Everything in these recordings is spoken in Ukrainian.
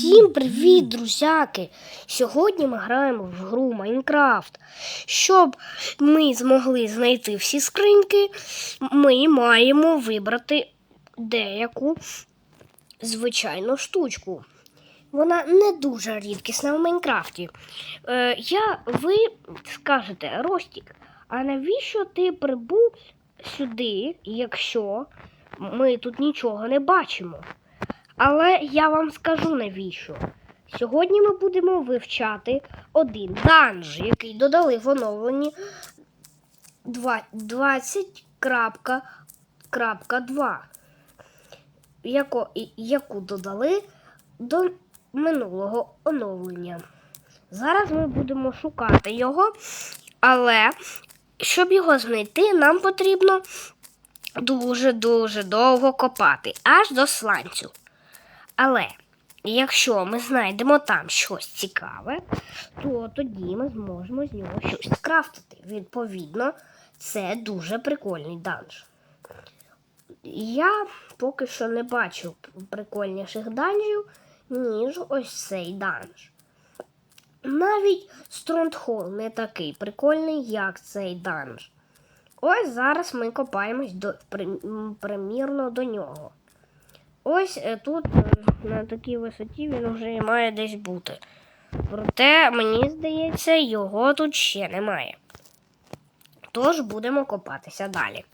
Всім привіт, друзяки! Сьогодні ми граємо в гру Майнкрафт. Щоб ми змогли знайти всі скриньки, ми маємо вибрати деяку звичайну штучку. Вона не дуже рідкісна в Майнкрафті. Е, я, ви скажете, Ростік, а навіщо ти прибув сюди, якщо ми тут нічого не бачимо? Але я вам скажу навіщо. Сьогодні ми будемо вивчати один данж, який додали в оновленні 20.2, яко, яку додали до минулого оновлення. Зараз ми будемо шукати його, але щоб його знайти, нам потрібно дуже-дуже довго копати, аж до сланцю. Але якщо ми знайдемо там щось цікаве, то тоді ми зможемо з нього щось скрафтити. Відповідно, це дуже прикольний данж. Я поки що не бачу прикольніших данжів, ніж ось цей данж. Навіть Строндхол не такий прикольний, як цей данж. Ось зараз ми копаємось до, прим- примірно до нього. Ось е, тут е, на такій висоті він вже має десь бути. Проте, мені здається, його тут ще немає. Тож будемо копатися далі.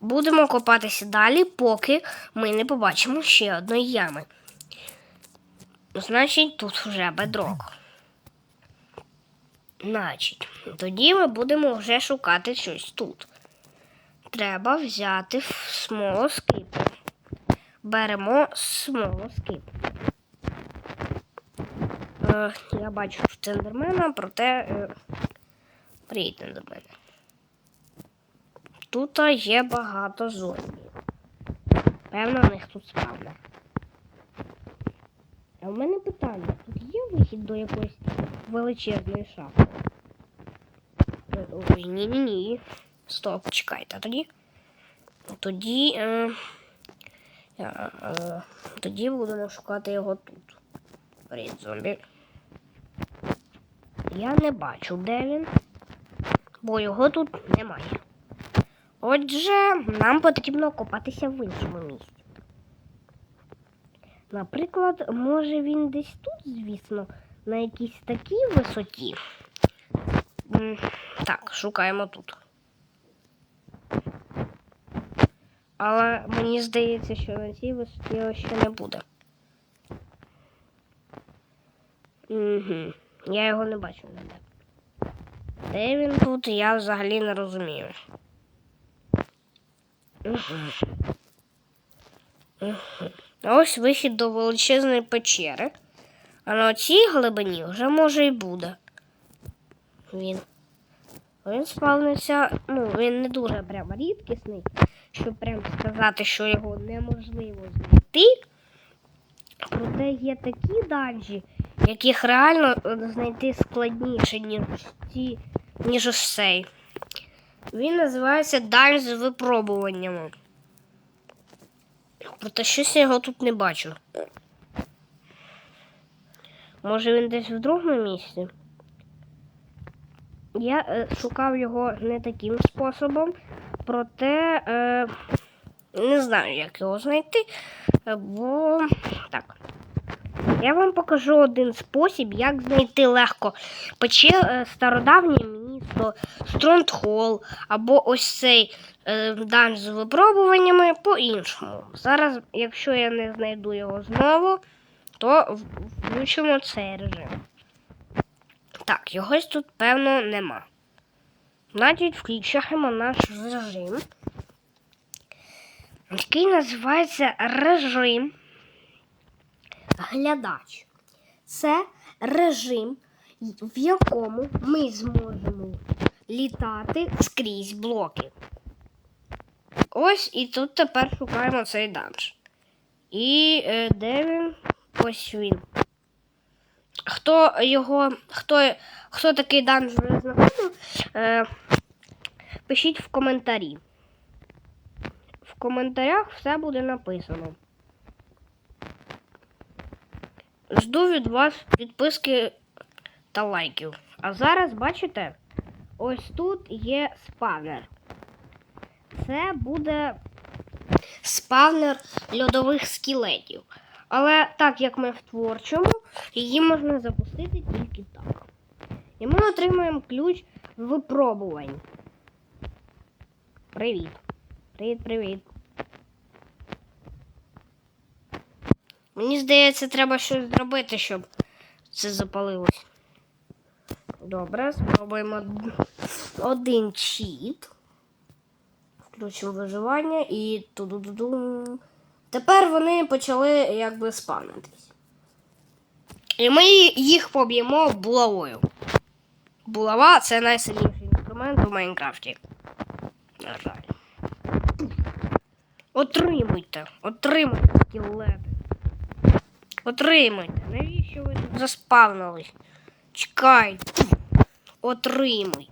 Будемо копатися далі, поки ми не побачимо ще одної ями. Значить, тут вже бедрок. Значить, тоді ми будемо вже шукати щось тут. Треба взяти смолоскип. Беремо смолоскип. Е, я бачу цендермена, проте е, приїдьте до мене. Тут є багато зомбів. Певно, в них тут спавна. А в мене питання: тут є вихід до якоїсь величезної шахти? Ой, ні-ні-ні. Стоп, чекайте тоді. Тоді. Е, е, е, тоді будемо шукати його тут. Привіт, зомбі. Я не бачу, де він, бо його тут немає. Отже, нам потрібно копатися в іншому місці. Наприклад, може він десь тут, звісно, на якійсь такій висоті. Так, шукаємо тут. Але мені здається, що на цій висоті його ще не буде. Угу. Я його не бачу ніде. Де він тут, я взагалі не розумію. Мгм. Мгм. Ось вихід до величезної печери. А на цій глибині вже може і буде. Він. Він спавниться, ну, він не дуже прямо рідкісний, щоб прям сказати, що його неможливо знайти. Проте є такі данжі, яких реально е, знайти складніше, ніж ці, ніж ось цей. Він називається данж з випробуваннями. Проте щось я його тут не бачу. Може він десь в другому місці? Я е, шукав його не таким способом, проте е, не знаю, як його знайти, е, бо так. Я вам покажу один спосіб, як знайти легко пече е, стародавнє місто, Строндхол, або ось цей е, данж з випробуваннями по-іншому. Зараз, якщо я не знайду його знову, то включимо цей режим. Так, йогось тут, певно, нема. Значить, включаємо наш режим, який називається режим глядач. Це режим, в якому ми зможемо літати скрізь блоки. Ось і тут тепер шукаємо цей данж. І е, де він? Ось він. Хто його, хто, хто такий данж знаходив, е, пишіть в коментарі. В коментарях все буде написано. жду від вас підписки та лайків. А зараз, бачите, ось тут є спавнер. Це буде спавнер льодових скелетів. Але так як ми в творчому, її можна запустити тільки так. І ми отримаємо ключ випробувань. Привіт. Привіт, привіт. Мені здається, треба щось зробити, щоб це запалилось. Добре, спробуємо один чіт. Включимо виживання і ту-ду-ду-ду. Тепер вони почали якби спавнитись. І ми їх поб'ємо булавою. Булава це найсильніший інструмент у Майнкрафті. На жаль. Отримуйте, отримуйте скелети. Отримуйте. Навіщо ви тут заспавнились? Чекайте. Отримуй.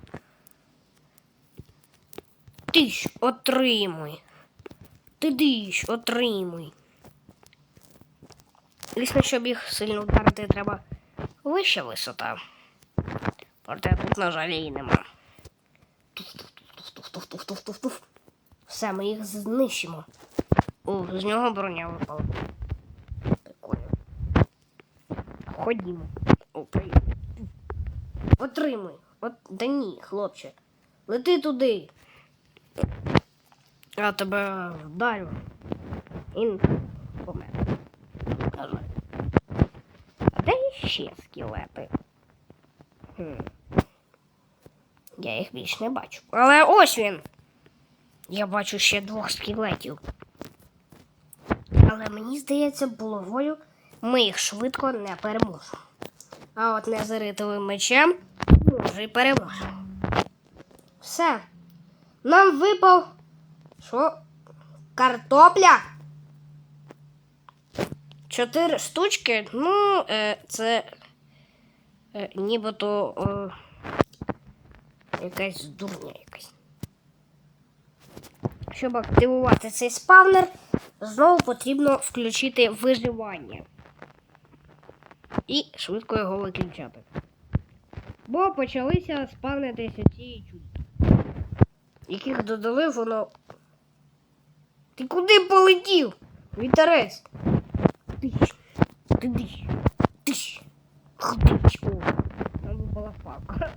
Ти отримуй. Ти диш, отримуй. Звісно, щоб їх сильно вдарити, треба вища висота. Проте тут, на жаль, її нема. Все, ми їх знищимо. О, з нього броня випала. Прикольно. Ходімо. О. Отримуй. От, да ні, хлопче. Лети туди. Я тебе вдарю. І помер. На жаль. А де ще скелети? Хм. Я їх більш не бачу. Але ось він. Я бачу ще двох скелетів. Але мені здається, булавою ми їх швидко не переможемо. А от незаритовим мечем може і переможемо. Все. Нам випав. Що? Картопля? Чотири штучки. Ну, е, це е, нібито е, якась дурня якась. Щоб активувати цей спавнер, знову потрібно включити виживання. І швидко його виключати. Бо почалися спавнитися ці чудо. Яких додали воно. Ти куди полетів? Вітерець. Тиш. Тиш. Хдич. О, там випала палка.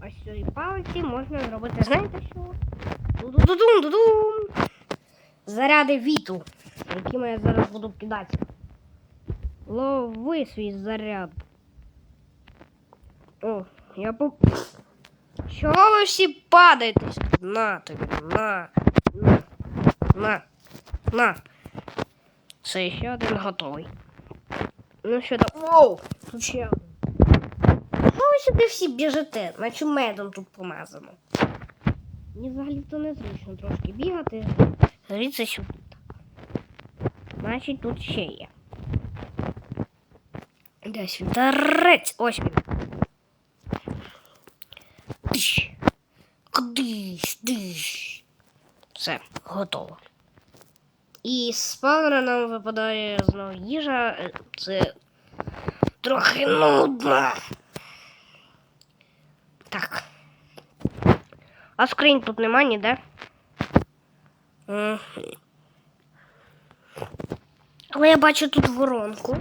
А з цієї палиці можна зробити, знаєте що? Ду-ду-ду-дум, ду-дум. Заряди вітру, якими я зараз буду кидати. Лови свій заряд. О, я по. Чого ви всі падаєте? На тобі, на, на, на. Все, ще один готовий. Ну що там? Воу! Тут ще один. Що ви сюди всі біжите? Наче медом тут помазано. Мені взагалі то незручно трошки бігати. Гріться сюди. Значить, тут ще є. Десь вітерець. Ось він. Тиш. Кудись, диш. Все, готово. І з спавнера нам випадає знову їжа. Е, Це трохи нудно. Так. А скринь тут нема ніде. Але я бачу тут воронку.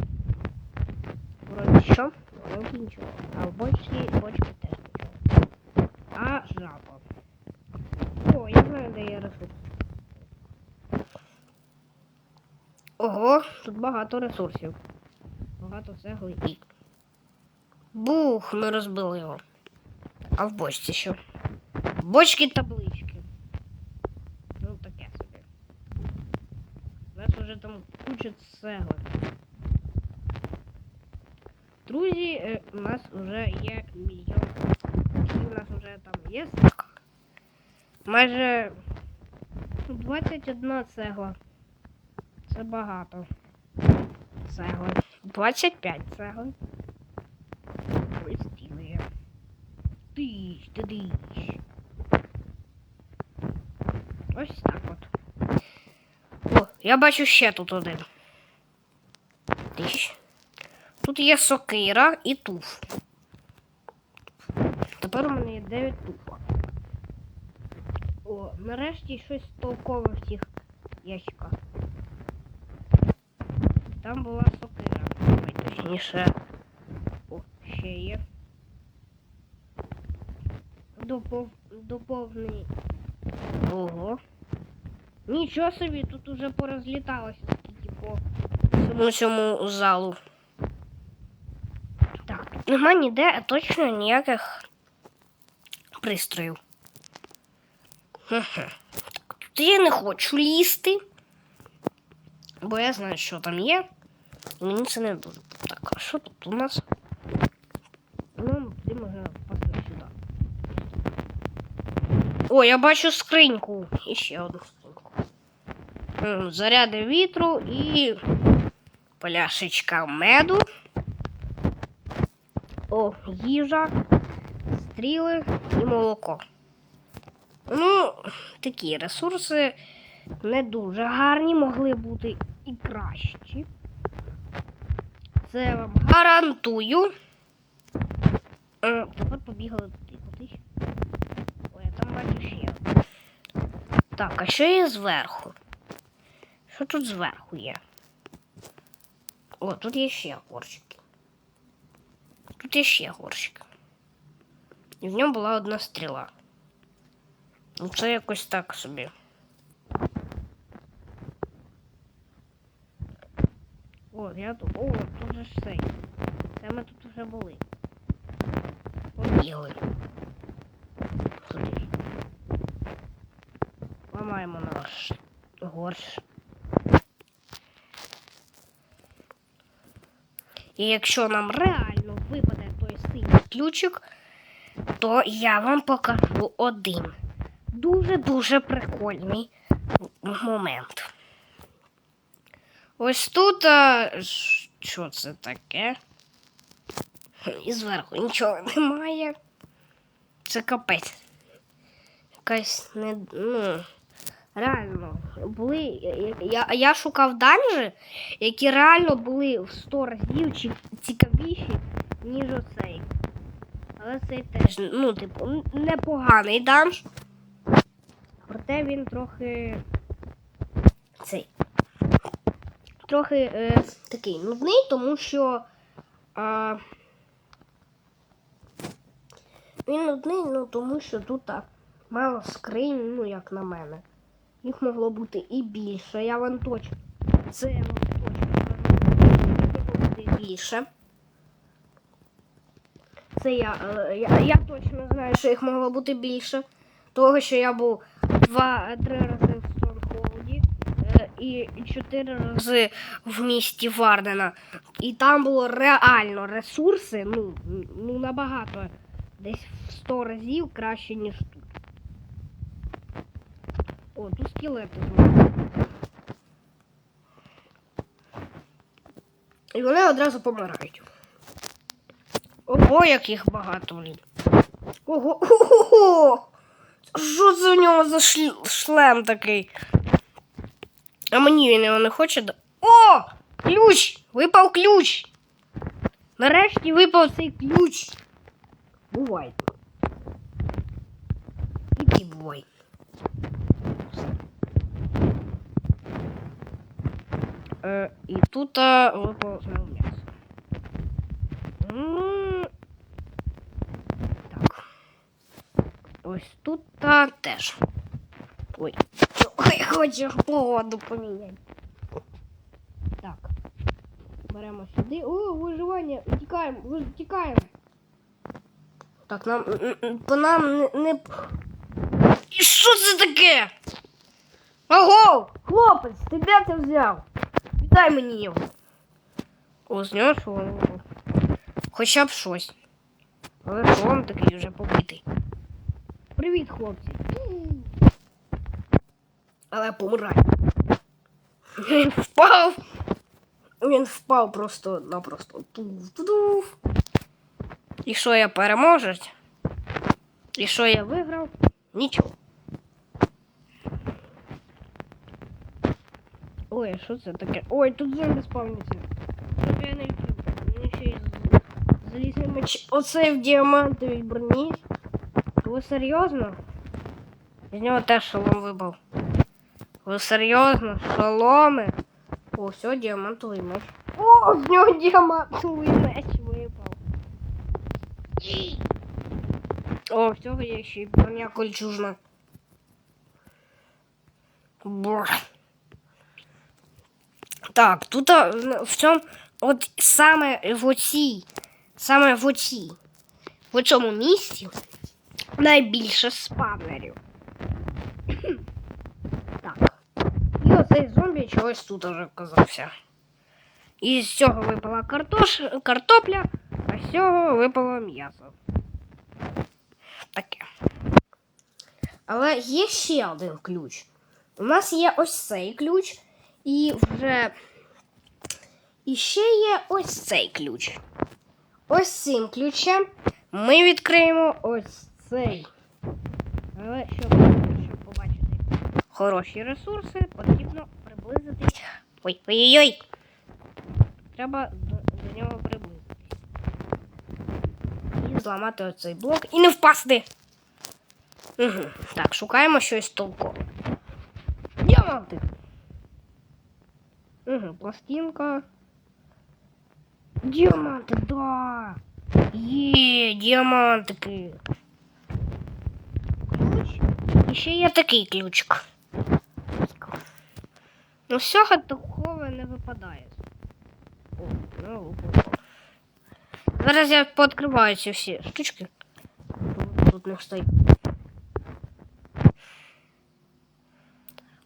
Вроді що? Воронки нічого. А в бочці, бочки теж нічого. А жаба. О, я знаю, де є ресурс. Ого, тут багато ресурсів. Багато цегли і. Бух, ми розбили його. А в бочці що? Бочки таблички. Ну, таке собі. У нас вже там куча цегли. Друзі, е, у нас вже є мільйон. І у нас вже там є. Майже 21 цегла. Це багато. Цегли. 25 цегли. Розділує. Тиш, ти диш. Ось так от. О, я бачу ще тут один. тисяч. Тут є сокира і туф. Тепер у мене є 9 туфа. О, нарешті щось толкове в цих ящиках. Там була сокира. Ой, точніше. О, ще є. Допов... Доповний. Ого. Нічого собі, тут уже порозліталося скільки по всьому цьому залу. Так, тут нема ніде точно ніяких пристроїв. Тут я не хочу лізти, бо я знаю, що там є. Мені це не дуже. Так, а що тут у нас? Ну, ти може пасти сюди. О, я бачу скриньку. І ще одну скриньку. Заряди вітру і пляшечка меду. О, їжа, стріли і молоко. Ну, такі ресурси не дуже гарні, могли бути і кращі. Це я вам гарантую. Е, Тепер побігали туди кудись. Ой, я там бачу ще. Так, а що є зверху? Що тут зверху є? О, тут є ще горщики. Тут є ще горщик. І в ньому була одна стріла. Ну, це якось так собі. Тут. О, тут же ж. Це ми тут вже були. Побігли. Сюди. Ламаємо наш горщ. І якщо нам реально випаде той синій ключик, то я вам покажу один дуже-дуже прикольний момент. Ось тут. А, що це таке? І зверху нічого немає. Це капець. Якась не. Ну, реально, були. Я, я, шукав данжі, які реально були в 100 разів ці- цікавіші, ніж оцей. Але цей теж, ну, типу, непоганий данж. Проте він трохи. Цей. Трохи е, такий нудний, тому що. Е, він нудний, ну тому що тут так, мало скринь, ну як на мене. Їх могло бути і більше, я вам точно. Це вам точно бути більше. Це я, е, я, я точно знаю, що їх могло бути більше. Того, що я був два-три рази і чотири рази в місті Вардена. І там було реально ресурси, ну, ну набагато десь в 100 разів краще, ніж тут. О, тут скелети знову. І вони одразу помирають. Ого, як їх багато, блін. Ого, ого! Що це у нього за шлем такий? А мені він його не хоче. да- О! Ключ! Випав ключ! Нарешті випав цей ключ. Бувай. Іди бувай. Е, і тут а, випав знову м'ясо. М, Так. Ось тут а, теж. Ой. Хочу погоду поміняти. Так. Беремо сюди. О, виживання. Тікаємо, ви- тікаємо. Так, нам по нам не. не... І що це таке? Ого! Хлопець, ти де це взяв? Віддай мені його. О, з нього воно? Хоча б щось. Але він такий вже побитий. Привіт, хлопці. Але помирай. Він впав. Він впав просто-напросто. Туф-туф. І що я переможець? І що я виграв? Нічого. Ой, а що це таке? Ой, тут зомби спавняться. звичайний ключ. Він ще й з залізним меч. Оце в діамантовій броні. Ви серйозно? З нього теж шолом випав. Ви серйозно? Шоломи? О, все, діамантовий меч. О, з нього діамантовий меч випав. О, всього є ще й броня кольчужна. Бур. Так, тут в цьому, от саме в оцій, саме в оцій, в цьому місці найбільше спавнерів. І оцей зомбі чогось тут уже оказався. І з цього випала картош, картопля, а з цього випало м'ясо. Таке. Але є ще один ключ. У нас є ось цей ключ, і вже і ще є ось цей ключ. Ось цим ключем ми відкриємо ось цей. Але щоб, щоб побачити хороші ресурси, потрібно приблизитись. Ой, ой-ой-ой! Треба до, до нього приблизитись. І зламати оцей блок і не впасти. Угу. Так, шукаємо щось толкове. Діаманти. Угу, пластинка. Діаманти, да. Є, діамантики. Ключ. І ще є такий ключик. Ну, всього такого не випадає. О, ну. Зараз я пооткриваю ці всі штучки. Тут- не стоїть.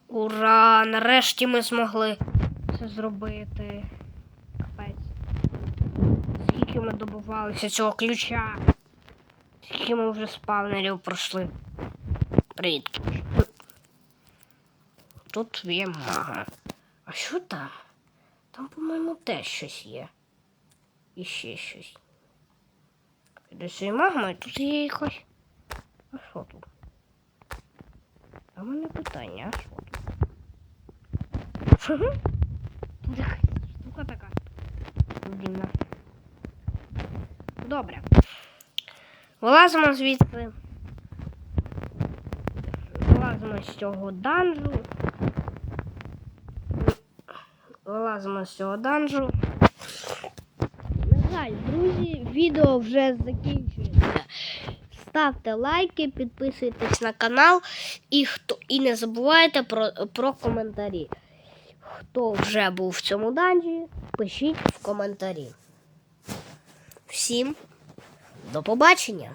Ура! Нарешті ми змогли це зробити. Капець. Скільки ми добувалися цього ключа? Скільки ми вже спавнерів пройшли? Привіт. ключ. Тут є мага. А що там? Там, по-моєму, теж щось є. І ще щось. Десь і магма, і тут є якось. А що тут? А в мене питання, а що? Тут штука така. Дивна. Добре. Вилазимо звідси. Вилазимо з цього данжу. Вилазимо з цього данжу. На жаль, друзі, відео вже закінчується. Ставте лайки, підписуйтесь на канал і, хто, і не забувайте про, про коментарі. Хто вже був в цьому данжі, пишіть в коментарі. Всім до побачення!